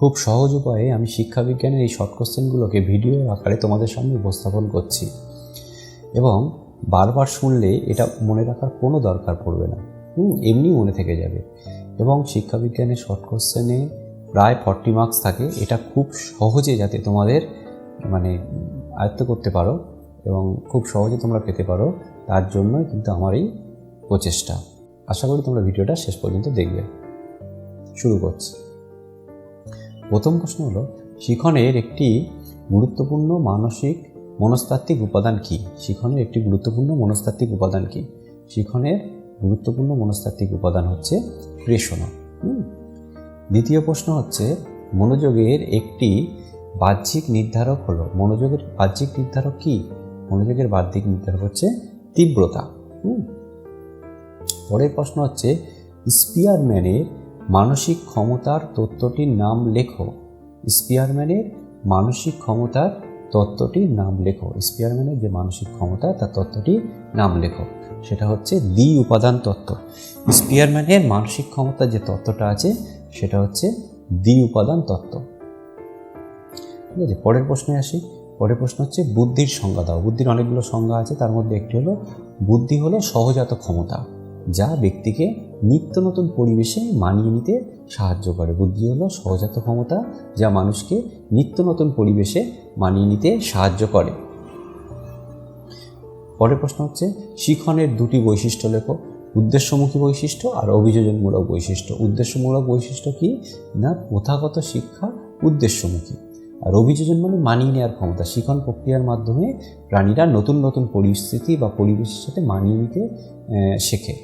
খুব সহজ উপায়ে আমি শিক্ষাবিজ্ঞানের এই শর্ট কোশ্চেনগুলোকে ভিডিও আকারে তোমাদের সামনে উপস্থাপন করছি। এবং বারবার শুনলে এটা মনে রাখার কোনো দরকার পড়বে না। এমনি মনে থেকে যাবে। এবং শিক্ষাবিজ্ঞানের শর্ট কোশ্চেনে প্রায় ফর্টি মার্কস থাকে। এটা খুব সহজে যাতে তোমাদের মানে আয়ত্ত করতে পারো এবং খুব সহজে তোমরা পেতে পারো, তার জন্যই কিন্তু আমার এই প্রচেষ্টা। আশা করি তোমরা ভিডিওটা শেষ পর্যন্ত দেখবে। শুরু করছি। প্রথম প্রশ্ন হলো, শিখনের একটি গুরুত্বপূর্ণ মানসিক মনস্তাত্ত্বিক উপাদান কি? শিখনের একটি গুরুত্বপূর্ণ মনস্তাত্ত্বিক উপাদান কি? শিখনের গুরুত্বপূর্ণ মনস্তাত্ত্বিক উপাদান হচ্ছে প্রেষণা। দ্বিতীয় প্রশ্ন হচ্ছে, মনোযোগের একটি বাহ্যিক নির্ধারক হলো, মনোযোগের বাহ্যিক নির্ধারক কি? মনোযোগের বাহ্যিক নির্ধারক হচ্ছে তীব্রতা। পরের প্রশ্ন হচ্ছে, স্পিয়ারম্যানের মানসিক ক্ষমতার তত্ত্বটির নাম লেখো। স্পিয়ারম্যানের মানসিক ক্ষমতার তত্ত্বটির নাম লেখো। স্পিয়ারম্যানের যে মানসিক ক্ষমতা, তার তত্ত্বটির নাম লেখো। সেটা হচ্ছে দ্বি উপাদান তত্ত্ব। স্পিয়ারম্যানের মানসিক ক্ষমতার যে তত্ত্বটা আছে, সেটা হচ্ছে দ্বি উপাদান তত্ত্ব। ঠিক আছে, পরের প্রশ্নে আসি। পরের প্রশ্ন হচ্ছে বুদ্ধির সংজ্ঞা দাও। বুদ্ধির অনেকগুলো সংজ্ঞা আছে, তার মধ্যে একটি হলো, বুদ্ধি হলো সহজাত ক্ষমতা, যা ব্যক্তিকে নিত্য নতুন পরিবেশে মানিয়ে নিতে সাহায্য করে। বুদ্ধি হলো সহজাত ক্ষমতা, যা মানুষকে নিত্য নতুন পরিবেশে মানিয়ে নিতে সাহায্য করে। পরের প্রশ্ন হচ্ছে, শিখনের দুটি বৈশিষ্ট্য লেখো। উদ্দেশ্যমুখী বৈশিষ্ট্য আর অভিযোজনমূলক বৈশিষ্ট্য। উদ্দেশ্যমূলক বৈশিষ্ট্য কি? না, প্রথাগত শিক্ষা উদ্দেশ্যমুখী। আর অভিযোজন মানে মানিয়ে নেওয়ার ক্ষমতা। শিখন প্রক্রিয়ার মাধ্যমে প্রাণীরা নতুন নতুন পরিস্থিতি বা পরিবেশের সাথে মানিয়ে নিতে শেখে।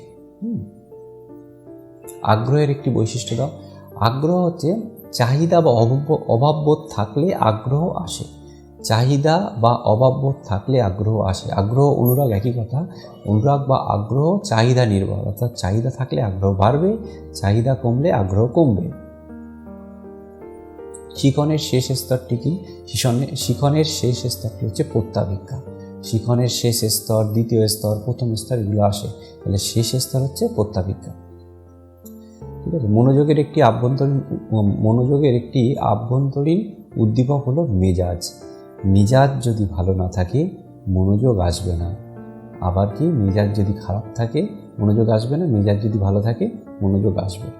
হুম। আগ্রহের একটি বৈশিষ্ট্য দাও। আগ্রহ হচ্ছে চাহিদা বা অভাব অভাববোধ থাকলে আগ্রহ আসে। চাহিদা বা অভাববোধ থাকলে আগ্রহ আসে। আগ্রহ, অনুরাগ একই কথা। অনুরাগ বা আগ্রহ চাহিদা নির্ভর। অর্থাৎ চাহিদা থাকলে আগ্রহ বাড়বে, চাহিদা কমলে আগ্রহ কমবে। শিখনের শেষ স্তরটি কি? শিখনের শেষ স্তরটি হচ্ছে প্রত্যাবিজ্ঞা শিখনের শেষ স্তর, দ্বিতীয় স্তর, প্রথম স্তর এগুলো আসে। তাহলে শেষ স্তর হচ্ছে প্রত্যাবিজ্ঞা ঠিক আছে? মনোযোগের একটি আভ্যন্তরীণ মনোযোগের একটি আভ্যন্তরীণ উদ্দীপক হলো মেজাজ। মেজাজ যদি ভালো না থাকে, মনোযোগ আসবে না। আবার কি? মেজাজ যদি খারাপ থাকে, মনোযোগ আসবে না। মেজাজ যদি ভালো থাকে, মনোযোগ আসবে।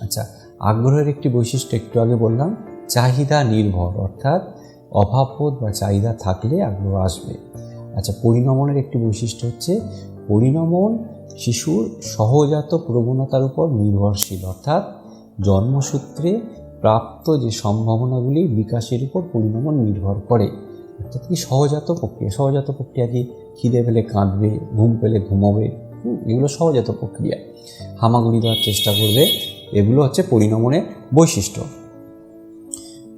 আচ্ছা আগ্রহের একটি বৈশিষ্ট্য একটু আগে বললাম, চাহিদা নির্ভর, অর্থাৎ অভাববোধ বা চাহিদা থাকলে আগ্রহ আসবে। আচ্ছা পরিণমনের একটি বৈশিষ্ট্য হচ্ছে, পরিণমন শিশুর সহজাত প্রবণতার উপর নির্ভরশীল, অর্থাৎ জন্মসূত্রে প্রাপ্ত যে সম্ভাবনাগুলি বিকাশের উপর পরিণমন নির্ভর করে। অর্থাৎ কি সহজাত প্রক্রিয়া? সহজাত প্রক্রিয়া কি? খিদে পেলে কাঁদবে, ঘুম পেলে ঘুমাবে এগুলো সহজাত প্রক্রিয়া। হামাগুড়ি দেওয়ার চেষ্টা করবে, এগুলো হচ্ছে পরিণমনের বৈশিষ্ট্য।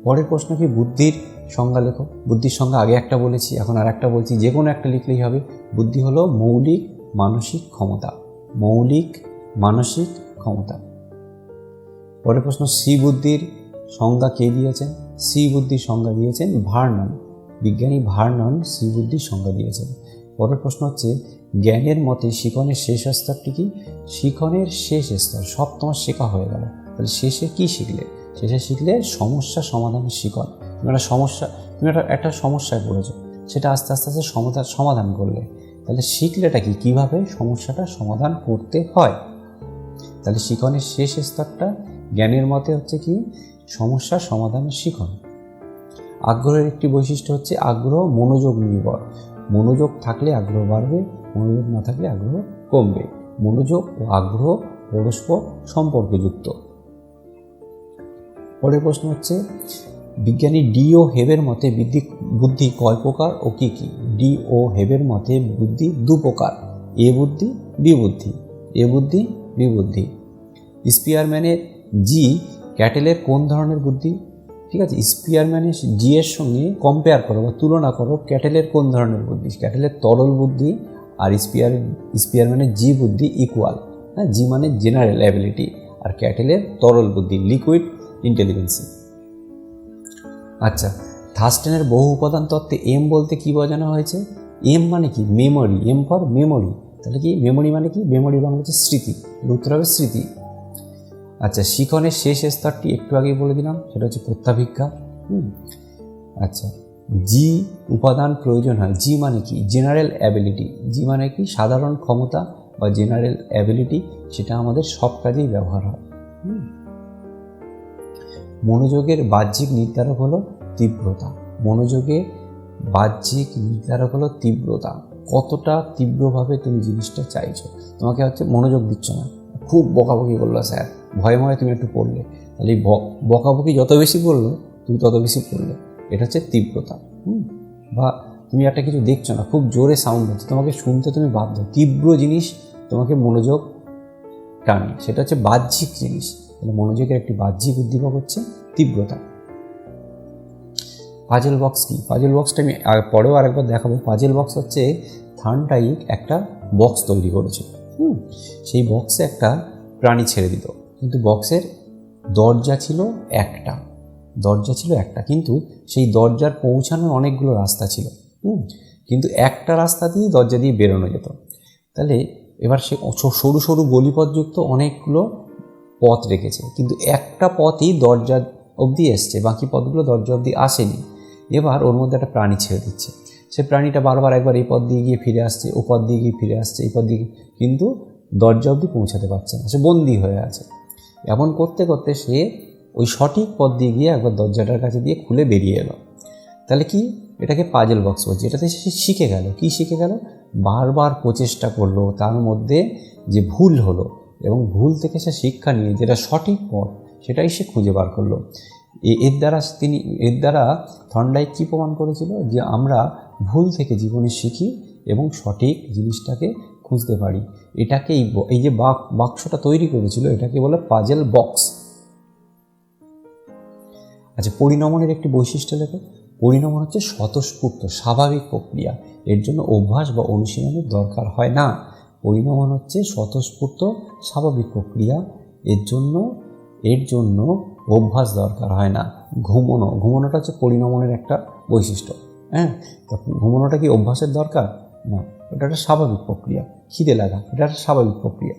পরের প্রশ্ন কি? বুদ্ধির সংজ্ঞা লেখো। বুদ্ধির সংজ্ঞা আগে একটা বলেছি, এখন আর একটা বলছি যে কোনো একটা লিখলেই হবে। বুদ্ধি হলো মৌলিক মানসিক ক্ষমতা, মৌলিক মানসিক ক্ষমতা। পরের প্রশ্ন, সি বুদ্ধির সংজ্ঞা কে দিয়েছেন? সি বুদ্ধির সংজ্ঞা দিয়েছেন ভার্নন। বিজ্ঞানী ভার্নন সি বুদ্ধির সংজ্ঞা দিয়েছেন। পরের প্রশ্ন হচ্ছে, জ্ঞানের মতে শিখনের শেষ স্তরটি কি? শিখনের শেষ স্তর সব তোমার শেখা হয়ে গেল। তাহলে শেষে কি শিখলে? শেষে শিখলে সমস্যা সমাধানের শিখন তুমি একটা সমস্যা, তুমি একটা একটা সমস্যায় পড়েছো। সেটা আস্তে আস্তে আস্তে সমাধান সমাধান করলে। তাহলে শিখলেটা কি? কীভাবে সমস্যাটা সমাধান করতে হয়? তাহলে শিখনের শেষ স্তরটা জ্ঞানের মতে হচ্ছে কি? সমস্যা সমাধানের শিখন। আগ্রহের একটি বৈশিষ্ট্য হচ্ছে আগ্রহ, মনোযোগ নির্ভর। মনোযোগ থাকলে আগ্রহ বাড়বে, মনোযোগ না থাকলে আগ্রহ কমবে। মনোযোগ ও আগ্রহ পরস্পর সম্পর্কযুক্ত। পরের প্রশ্ন হচ্ছে বিজ্ঞানী ডি ও হেবের মতে বুদ্ধি বুদ্ধি কয় প্রকার ও কী কী? ডি ও হেবের মতে বুদ্ধি দু প্রকার। এ বুদ্ধি, বি বুদ্ধি। এ বুদ্ধি, বি বুদ্ধি। স্পিয়ারম্যানের জি ক্যাটেলের কোন ধরনের বুদ্ধি? ঠিক আছে স্পিয়ারম্যানের জি এর সঙ্গে কম্পেয়ার করো বা তুলনা করো ক্যাটেলের কোন ধরনের বুদ্ধি। ক্যাটেলের তরল বুদ্ধি আর স্পিয়ার স্পিয়ারম্যানের জি বুদ্ধি ইকুয়াল হ্যাঁ জি মানে জেনারেল অ্যাবিলিটি আর ক্যাটেলের তরল বুদ্ধি লিকুইড ইন্টেলিজেন্সি আচ্ছা থাস্টেনের বহু উপাদান তত্ত্বে এম বলতে কি বোঝানো হয়েছে? এম মানে কি? মেমোরি। এম ফর মেমোরি তাহলে কি? মেমোরি মানে কি? মেমোরি মানে হচ্ছে স্মৃতি। উত্তর হবে স্মৃতি। আচ্ছা শিখনের শেষ স্তরটি একটু আগেই বলে দিলাম, সেটা হচ্ছে প্রত্যাভিজ্ঞা হুম। আচ্ছা জি উপাদান প্রয়োজন হয়। জি মানে কি? জেনারেল অ্যাবিলিটি জি মানে কি? সাধারণ ক্ষমতা বা জেনারেল অ্যাবিলিটি সেটা আমাদের সব কাজেই ব্যবহার হয়। হুম। মনোযোগের বাহ্যিক নির্ধারক হলো তীব্রতা। মনোযোগে বাহ্যিক নির্ধারক হলো তীব্রতা। কতটা তীব্রভাবে তুমি জিনিসটা চাইছো? তোমাকে হচ্ছে মনোযোগ দিচ্ছ না। খুব বকাবকি করল স্যার। ভয়ে ভয়ে তুমি একটু পড়লে। তাহলে বকাবকি যত বেশি করল তুমি তত বেশি পড়লে। এটা হচ্ছে তীব্রতা। হুম? বা তুমি একটা কিছু দেখছ না, খুব জোরে সাউন্ড হচ্ছে। তোমাকে শুনতে তুমি বাধ্য। তীব্র জিনিস তোমাকে মনোযোগ টানে। সেটা হচ্ছে বাহ্যিক জিনিস। তাহলে মনোযোগের একটি বাহ্যিক উদ্দীপক হচ্ছে তীব্রতা। পাজেল বক্স কি? পাজেল বক্সটা আমি পরেও আরেকবার দেখাবো। পাজেল বক্স হচ্ছে থানটাইক একটা বক্স তৈরি করেছে। হুম? সেই বক্সে একটা প্রাণী ছেড়ে দিত। কিন্তু বক্সের দরজা ছিল একটা। দরজা ছিল একটা। কিন্তু সেই দরজার পৌঁছানোর অনেকগুলো রাস্তা ছিল। হুম? কিন্তু একটা রাস্তা দিয়ে দরজা দিয়ে বেরোনো যেত। তাহলে এবার সে সরু সরু গলিপথযুক্ত অনেকগুলো পথ রেখেছে। কিন্তু একটা পথই দরজা অবধি এসছে, বাকি পথগুলো দরজা অবধি আসেনি। এবার ওর মধ্যে একটা প্রাণী ছেড়ে দিচ্ছে। সে প্রাণীটা বারবার একবার এই পথ দিয়ে গিয়ে ফিরে আসছে, ও পথ দিয়ে গিয়ে ফিরে আসছে, এই পথ দিয়ে কিন্তু দরজা অবধি পৌঁছাতে পারছে না। সে বন্দি হয়ে আছে। এমন করতে করতে সে ওই সঠিক পথ দিয়ে গিয়ে একবার দরজাটার কাছে দিয়ে খুলে বেরিয়ে এলো। তাহলে কি? এটাকে পাজেল বক্স বলছে। এটাতে সে শিখে গেল। কি শিখে গেল? বারবার প্রচেষ্টা করল। তার মধ্যে যে ভুল হলো এবং ভুল থেকে সে শিক্ষা নিয়ে যেটা সঠিক পথ, সেটাই সে খুঁজে বার করল। এর দ্বারা তিনি, এর দ্বারা থন্ডাইক কী প্রমাণ করেছিল? যে আমরা ভুল থেকে জীবনে শিখি এবং সঠিক জিনিসটাকে খুঁজতে পারি। এটাকে এই যে বাক, বাক্সটা তৈরি করেছিল, এটাকে বলে পাজেল বক্স আচ্ছা পরিণমনের একটি বৈশিষ্ট্য লেখো। পরিণমন হচ্ছে স্বতঃস্ফূর্ত, স্বাভাবিক প্রক্রিয়া। এর জন্য অভ্যাস বা অনুশীলনের দরকার হয় না। পরিণমন হচ্ছে স্বতঃস্ফূর্ত স্বাভাবিক প্রক্রিয়া। এর জন্য এর জন্য অভ্যাস দরকার হয় না। ঘুমোনো, ঘুমোনোটা হচ্ছে পরিণমনের একটা বৈশিষ্ট্য হ্যাঁ? তো ঘুমোনোটা কি অভ্যাসের দরকার? না, এটা একটা স্বাভাবিক প্রক্রিয়া, খিদে লাগা, এটা একটা স্বাভাবিক প্রক্রিয়া।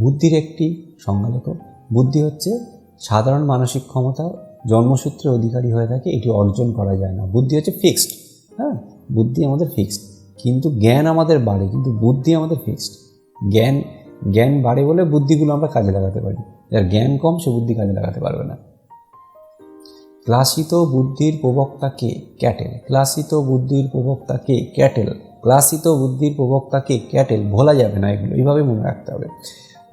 বুদ্ধির একটি সংজ্ঞা বুদ্ধি হচ্ছে সাধারণ মানসিক ক্ষমতা, জন্মসূত্রে অধিকারী হয়ে থাকে, এটি অর্জন করা যায় না। বুদ্ধি হচ্ছে ফিক্সড হ্যাঁ? বুদ্ধি আমাদের ফিক্সড কিন্তু জ্ঞান আমাদের বাড়ে, কিন্তু বুদ্ধি আমাদের ফিক্সড জ্ঞান জ্ঞান বাড়ে বলে বুদ্ধিগুলো আমরা কাজে লাগাতে পারি। যার জ্ঞান কম, সে বুদ্ধি কাজে লাগাতে পারবে না। ক্লাসিত বুদ্ধির প্রবক্তা কে? ক্যাটেল। ক্লাসিত বুদ্ধির প্রবক্তা কে? ক্যাটেল। ক্লাসিত বুদ্ধির প্রবক্তা কে? ক্যাটেল। ভোলা যাবে না এগুলো। এইভাবে মনে রাখতে হবে।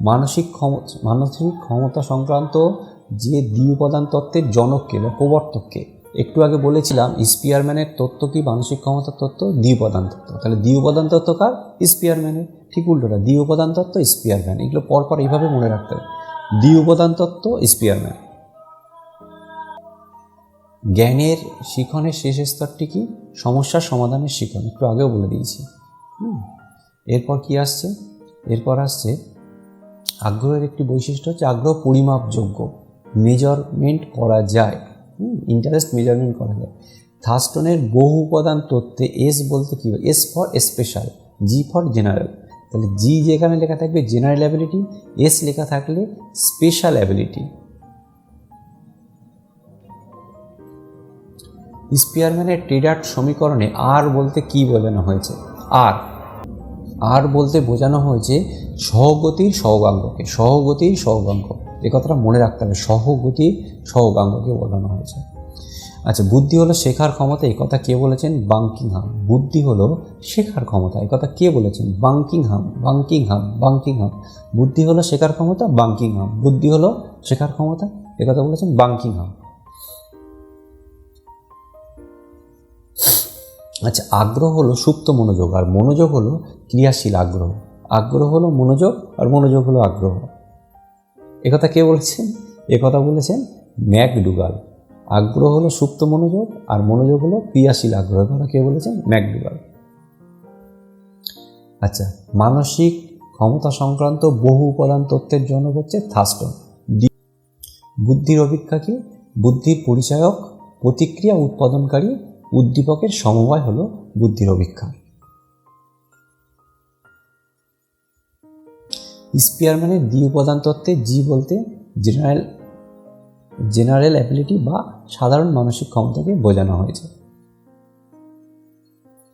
মানসিক ক্ষমতা মানসিক ক্ষমতা সংক্রান্ত যে দ্বিউপাদান তত্ত্বের জনককে বা প্রবর্তককে একটু আগে বলেছিলাম, স্পিয়ারম্যানের তত্ত্ব কি? মানসিক ক্ষমতার তত্ত্ব দ্বিউপাদান তত্ত্ব। তাহলে দ্বিউপাদান তত্ত্ব কার? স্পিয়ারম্যানের। ঠিক উল্টোটা দ্বি দ্বিউপাদান তত্ত্ব, স্পিয়ারম্যান। এগুলো পরপর এইভাবে মনে রাখতে হবে। দ্বিউপাদান তত্ত্ব, স্পিয়ারম্যান। জ্ঞানের শিখনের শেষ স্তরটি কি? সমস্যার সমাধানের শিখন। একটু আগেও বলে দিয়েছি। এরপর কি আসছে? এরপর আসছে, আগ্রহের একটি বৈশিষ্ট্য হচ্ছে আগ্রহ পরিমাপযোগ্য। মেজারমেন্ট করা যায়। ইন্টারেস্ট মেজারমেন্ট করা যায়। থাস্টনের বহু উপাদান তত্ত্বে এস বলতে কী S for special G for general তাহলে জি যেখানে লেখা থাকবে জেনারেল অ্যাবিলিটি এস লেখা থাকলে স্পেশাল অ্যাবিলিটি স্পিয়ারম্যানের টেডার্ট সমীকরণে আর বলতে কি বোঝানো হয়েছে? আর আর বলতে বোঝানো হয়েছে সহগতির সহগাঙ্গকে, সহগতির সহগাঙ্গ এ কথাটা মনে রাখতে হবে। সহগতির সহগাঙ্গকে বোঝানো হয়েছে। আচ্ছা বুদ্ধি হলো শেখার ক্ষমতা এই কথা কে বলেছেন? বাংকিংহাম বুদ্ধি হলো শেখার ক্ষমতা এই কথা কে বলেছেন? বাংকিংহাম বাংকিংহাম বাংকিংহাম বুদ্ধি হলো শেখার ক্ষমতা বাংকিংহাম বুদ্ধি হলো শেখার ক্ষমতা, এ কথা বলেছেন বাংকিংহাম আচ্ছা আগ্রহ হলো সুপ্ত মনোযোগ, আর মনোযোগ হলো ক্রিয়াশীল আগ্রহ। আগ্রহ হলো মনোযোগ, আর মনোযোগ হলো আগ্রহ। একথা কে বলেছেন? একথা বলেছেন ম্যাকডুগাল আগ্রহ হলো সুপ্ত মনোযোগ আর মনোযোগ হলো ক্রিয়াশীল আগ্রহ। কথা কে বলেছেন? ম্যাকডুগাল আচ্ছা মানসিক ক্ষমতা সংক্রান্ত বহু উপাদান তত্ত্বের জন্য হচ্ছে থাস্টন। বুদ্ধির অভিজ্ঞা কি? বুদ্ধির পরিচায়ক, প্রতিক্রিয়া উৎপাদনকারী, উদ্দীপকের সমবায় হলো বুদ্ধির অভিক্ষা স্পিয়ারম্যানের দ্বি উপাদান তত্ত্বে জি বলতে জেনারেল জেনারেল অ্যাবিলিটি বা সাধারণ মানসিক ক্ষমতাকে বোঝানো হয়েছে।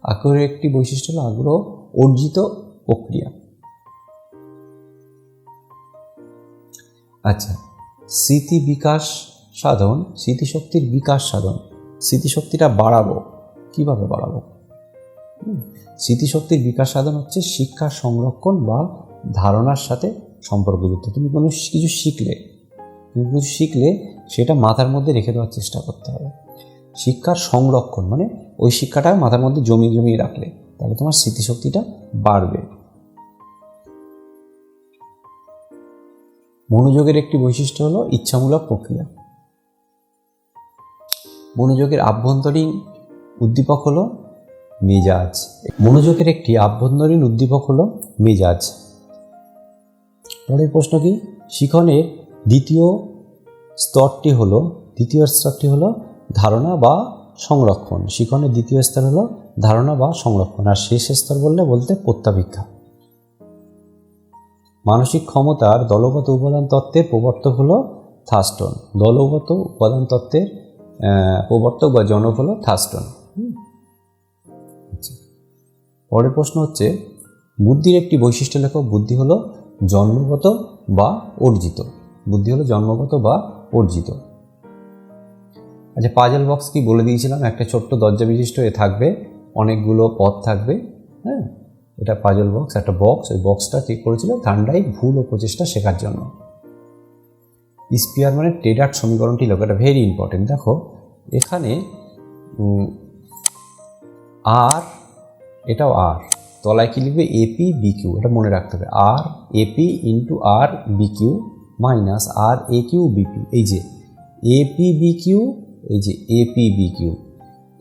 আগ্রহের একটি বৈশিষ্ট্য হলো আগ্রহ অর্জিত প্রক্রিয়া। আচ্ছা স্মৃতি বিকাশ সাধন, স্মৃতিশক্তির বিকাশ সাধন, স্মৃতিশক্তিটা বাড়াবো, কীভাবে বাড়াবো? স্মৃতিশক্তির বিকাশ সাধন হচ্ছে শিক্ষা সংরক্ষণ বা ধারণার সাথে সম্পর্কযুক্ত তুমি কোনো কিছু শিখলে, তুমি কিছু শিখলে সেটা মাথার মধ্যে রেখে দেওয়ার চেষ্টা করতে হবে। শিক্ষার সংরক্ষণ মানে ওই শিক্ষাটা মাথার মধ্যে জমিয়ে জমিয়ে রাখলে তাহলে তোমার স্মৃতিশক্তিটা বাড়বে। মনোযোগের একটি বৈশিষ্ট্য হলো ইচ্ছামূলক প্রক্রিয়া। মনোযোগের আভ্যন্তরীণ উদ্দীপক হলো মেজাজ। মনোযোগের একটি আভ্যন্তরীণ উদ্দীপক হলো মেজাজ। পরের প্রশ্ন কি? শিখনের দ্বিতীয় স্তরটি হলো, দ্বিতীয় স্তরটি হলো ধারণা বা সংরক্ষণ। শিখনের দ্বিতীয় স্তর হলো ধারণা বা সংরক্ষণ। আর শেষ স্তর বললে বলতে প্রত্যাভিক্ষা মানসিক ক্ষমতার দলগত উপাদান তত্ত্বের প্রবর্তক হলো থাস্টন দলগত উপাদান তত্ত্বের প্রবর্তক বা জনক হলো থাস্টন আচ্ছা। পরের প্রশ্ন হচ্ছে, বুদ্ধির একটি বৈশিষ্ট্য লেখ বুদ্ধি হলো জন্মগত বা অর্জিত। বুদ্ধি হলো জন্মগত বা অর্জিত। আচ্ছা পাজল বক্স কি বলে দিয়েছিলাম? একটা ছোট্ট দরজা বিশিষ্ট এ থাকবে, অনেকগুলো পথ থাকবে হ্যাঁ? এটা পাজল বক্স একটা বক্স ওই বক্সটা ঠিক করেছিল ঠান্ডায় ভুল ও প্রচেষ্টা শেখার জন্য। স্পিয়ার মানে টেডার সমীকরণটি লোক? এটা ভেরি ইম্পর্টেন্ট দেখো, এখানে আর এটাও আর তলায় কি লিখবে? এপি বিকিউ এটা মনে রাখতে হবে। আর AP into R bq minus R A Q BP এই যে এপি বিকিউ এই যে A P B Q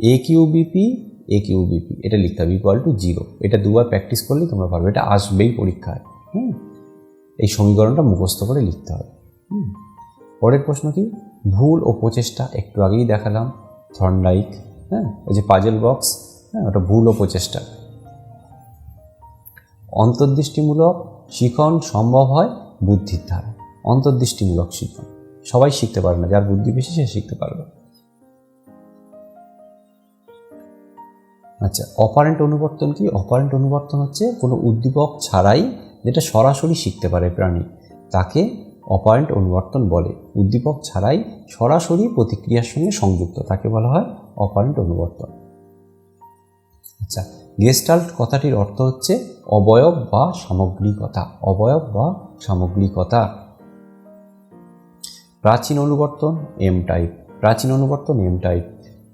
A Q B P A Q B P এটা লিখতে হবে ইকুয়াল টু জিরো এটা দুবার প্র্যাকটিস করলেই তোমরা পারবে, এটা আসবেই পরীক্ষায়, হুম? এই সমীকরণটা মুখস্থ করে লিখতে হবে, হুম? পরের প্রশ্ন কি? ভুল ও প্রচেষ্টা, একটু আগেই দেখালাম থর্নডাইক হ্যাঁ? ওই যে পাজেল বক্স হ্যাঁ? ওটা ভুল ও প্রচেষ্টা। অন্তর্দৃষ্টিমূলক শিখন সম্ভব হয় বুদ্ধির দ্বারা। অন্তর্দৃষ্টিমূলক শিখন। সবাই শিখতে পারে না, যার বুদ্ধি বেশি সে শিখতে পারবে। আচ্ছা অপারেন্ট অনুবর্তন কি? অপারেন্ট অনুবর্তন হচ্ছে কোনো উদ্দীপক ছাড়াই যেটা সরাসরি শিখতে পারে প্রাণী, তাকে অপারেন্ট অনুবর্তন বলে। উদ্দীপক ছাড়াই সরাসরি প্রতিক্রিয়ার সঙ্গে সংযুক্ত, তাকে বলা হয় অপারেন্ট অনুবর্তন। আচ্ছা গেস্টাল্ট কথাটির অর্থ হচ্ছে অবয়ব বা সামগ্রিকতা। অবয়ব বা সামগ্রিকতা। প্রাচীন অনুবর্তন এম টাইপ প্রাচীন অনুবর্তন এম টাইপ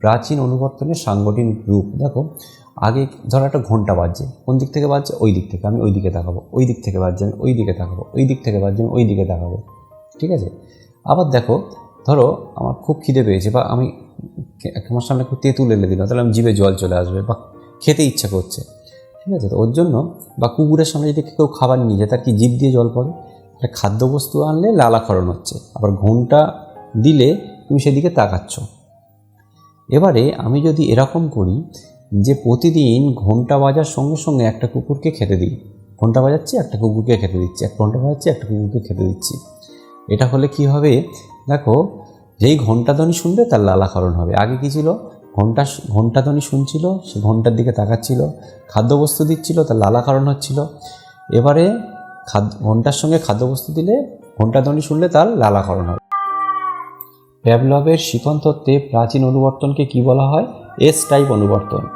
প্রাচীন অনুবর্তনের সাংগঠনিক রূপ। দেখো, আগে ধরো একটা ঘণ্টা বাজছে। কোন দিক থেকে বাজছে? ওই দিক থেকে। আমি ওই দিকে তাকাবো। ওই দিক থেকে বাজছে। আমি ওই দিকে তাকাবো। ওই দিক থেকে বাজছে। আমি ওই দিকে তাকাবো। ঠিক আছে? আবার দেখো, ধরো, আমার খুব খিদে পেয়েছে বা আমি আমার সামনে খুব তেঁতুল এলে দিলাম তাহলে আমি জিভে জল চলে আসবে। বা খেতে ইচ্ছা করছে। ঠিক আছে? তো ওর জন্য বা কুকুরের সামনে যদি কেউ খাবার নিয়ে যায়, তার কি জিভ দিয়ে জল পড়ে? একটা খাদ্যবস্তু আনলে লালাক্ষরণ হচ্ছে। আবার ঘুমটা দিলে তুমি সেদিকে তাকাচ্ছ। এবারে আমি যদি এরকম করি যে প্রতিদিন ঘণ্টা বাজার সঙ্গে সঙ্গে একটা কুকুরকে খেতে দিই। ঘণ্টা বাজাচ্ছি, একটা কুকুরকে খেতে দিচ্ছি। এক ঘণ্টা বাজাচ্ছি, একটা কুকুরকে খেতে দিচ্ছি। এটা হলে কি হবে? দেখো, যেই ঘণ্টাধ্বনি শুনবে তার লালাকরণ হবে। আগে কী ছিল? ঘণ্টা ঘণ্টাধ্বনি শুনছিল, সে ঘণ্টার দিকে তাকাচ্ছিল, খাদ্যবস্তু দিচ্ছিল, তার লালাকরণ হচ্ছিল। এবারে খাদ্য, ঘণ্টার সঙ্গে খাদ্যবস্তু দিলে ঘণ্টাধ্বনি শুনলে তার লালাকরণ হবে। প্যাভলভের শিখন তত্ত্বে প্রাচীন অনুবর্তনকে কি বলা হয়? S type অনুবর্তন।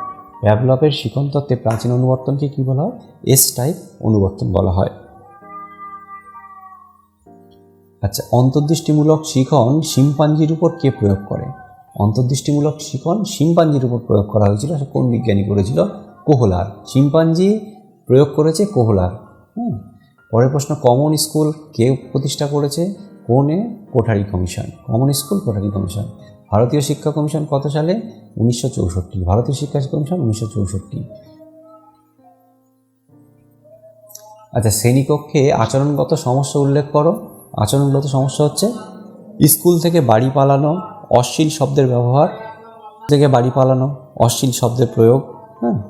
প্যাভলভের শিখন তত্ত্বে প্রাচীন অনুবর্তনকে কি বলা হয়? এস টাইপ অনুবর্তন বলা হয়। আচ্ছা অন্তর্দৃষ্টিমূলক শিখন শিম্পাঞ্জির উপর কে প্রয়োগ করে? অন্তর্দৃষ্টিমূলক শিখন শিম্পাঞ্জির উপর প্রয়োগ করা হয়েছিল। সে কোন বিজ্ঞানী করেছিল? কোহলার। শিম্পাঞ্জি প্রয়োগ করেছে কোহলার। হুম। পরের প্রশ্ন, কমন স্কুল কে প্রতিষ্ঠা করেছে? কোনে? Kothari commission. Common school, Kothari commission. ভারতীয় শিক্ষা কমিশন কত সালে? উনিশশো চৌষট্টি। ভারতীয় শিক্ষা কমিশন উনিশশো চৌষট্টি। আচ্ছা শ্রেণীকক্ষে আচরণগত সমস্যা উল্লেখ করো। আচরণগত সমস্যা হচ্ছে, স্কুল থেকে বাড়ি পালানো অশ্লীল শব্দের ব্যবহার থেকে বাড়ি পালানো, অশ্লীল শব্দের প্রয়োগ হ্যাঁ।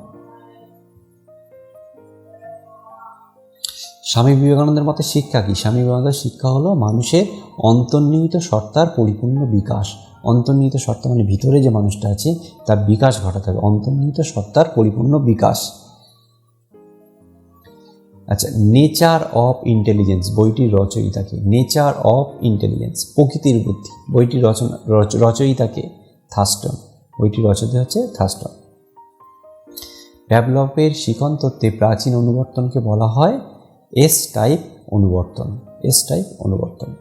স্বামী বিবেকানন্দের মতে শিক্ষা কি? স্বামী বিবেকানন্দের শিক্ষা হলো মানুষের অন্তর্নিহিত সত্তার পরিপূর্ণ বিকাশ। অন্তর্নিহিত সত্তা মানে ভিতরে যে মানুষটা আছে, তার বিকাশ ঘটাতে হবে। অন্তর্নিহিত সত্তার পরিপূর্ণ বিকাশ। আচ্ছা নেচার অফ ইন্টেলিজেন্স বইটির রচয়িতাকে। নেচার অফ ইন্টেলিজেন্স প্রকৃতির বুদ্ধি। বইটির রচনা, রচ- রচয়িতাকে থাস্টন বইটির রচয়িতা হচ্ছে থাস্টন ডেভেলপের শিখন তত্ত্বে প্রাচীন অনুবর্তনকে বলা হয় এস টাইপ অনুবর্তন। এস টাইপ অনুবর্তন।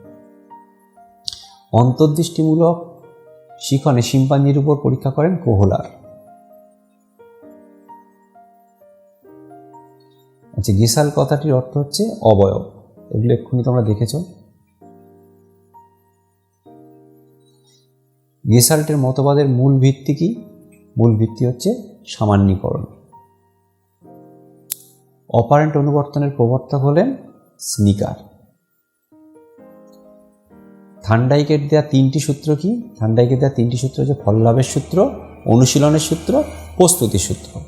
অন্তর্দৃষ্টিমূলক শিখনে শিম্পাঞ্জির উপর পরীক্ষা করেন কোহলার। আচ্ছা গেসাল কথাটির অর্থ হচ্ছে অবয়ব। এগুলো এক্ষুনি তোমরা দেখেছ। গেসাল্টের মতবাদের মূল ভিত্তি কি? মূল ভিত্তি হচ্ছে সামান্যীকরণ। অপারেন্ট অনুবর্তনের প্রবর্তক হলেন স্নিকার। থান্ডাইকের দেওয়া তিনটি সূত্র কি? থান্ডাইকের দেওয়া তিনটি সূত্র হচ্ছে ফল লাভের সূত্র, অনুশীলনের সূত্র, প্রস্তুতির সূত্র।